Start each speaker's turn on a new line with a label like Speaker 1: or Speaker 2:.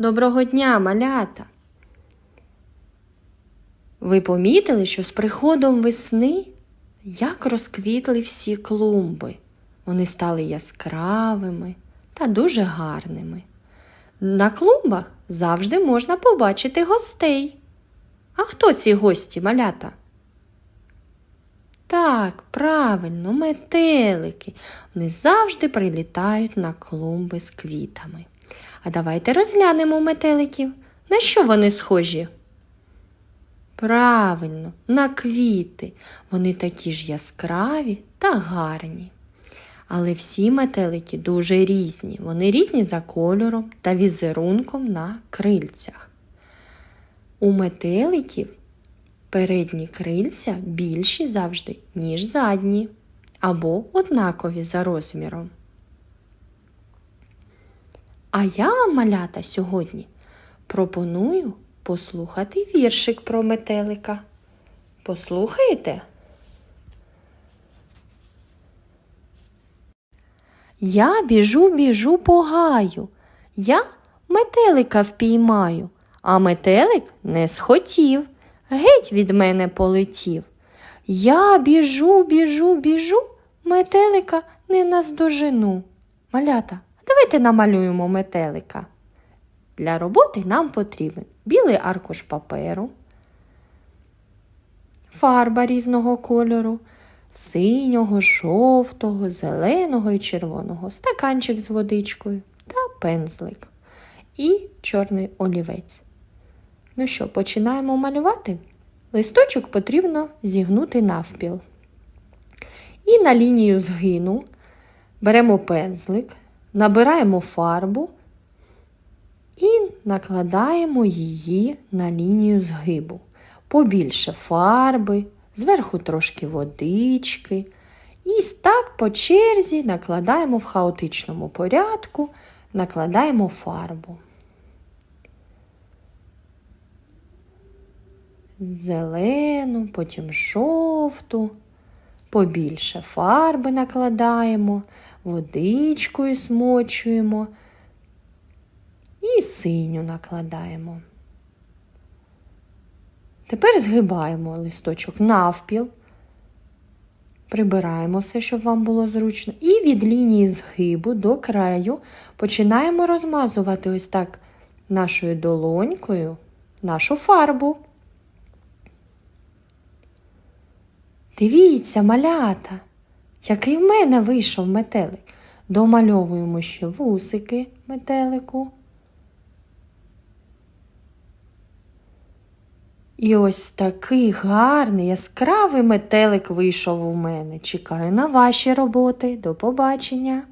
Speaker 1: Доброго дня, малята! Ви помітили, що з приходом весни як розквітли всі клумби. Вони стали яскравими та дуже гарними. На клумбах завжди можна побачити гостей. А хто ці гості, малята? Так, правильно, метелики. Вони завжди прилітають на клумби з квітами. А давайте розглянемо метеликів. На що вони схожі? Правильно, на квіти. Вони такі ж яскраві та гарні. Але всі метелики дуже різні. Вони різні за кольором та візерунком на крильцях. У метеликів передні крильця більші завжди, ніж задні, або однакові за розміром. А я вам, малята, сьогодні пропоную послухати віршик про метелика. Послухаєте? Я біжу, біжу по гаю. Я метелика впіймаю, а метелик не схотів, геть від мене полетів. Я біжу, біжу, біжу, метелика не наздожену. Малята, давайте намалюємо метелика. Для роботи нам потрібен білий аркуш паперу, фарба різного кольору, синього, жовтого, зеленого і червоного, стаканчик з водичкою та пензлик і чорний олівець. Ну що, починаємо малювати? Листочок потрібно зігнути навпіл. І на лінію згину беремо пензлик, набираємо фарбу і накладаємо її на лінію згибу. Побільше фарби, зверху трошки водички. І так по черзі накладаємо в хаотичному порядку, накладаємо фарбу. Зелену, потім жовту, побільше фарби накладаємо, водичкою смочуємо і синю накладаємо. Тепер згибаємо листочок навпіл, прибираємо все, щоб вам було зручно. І від лінії згибу до краю починаємо розмазувати ось так нашою долонькою нашу фарбу. Дивіться, малята, який в мене вийшов метелик. Домальовуємо ще вусики метелику. І ось такий гарний яскравий метелик вийшов у мене. Чекаю на ваші роботи. До побачення!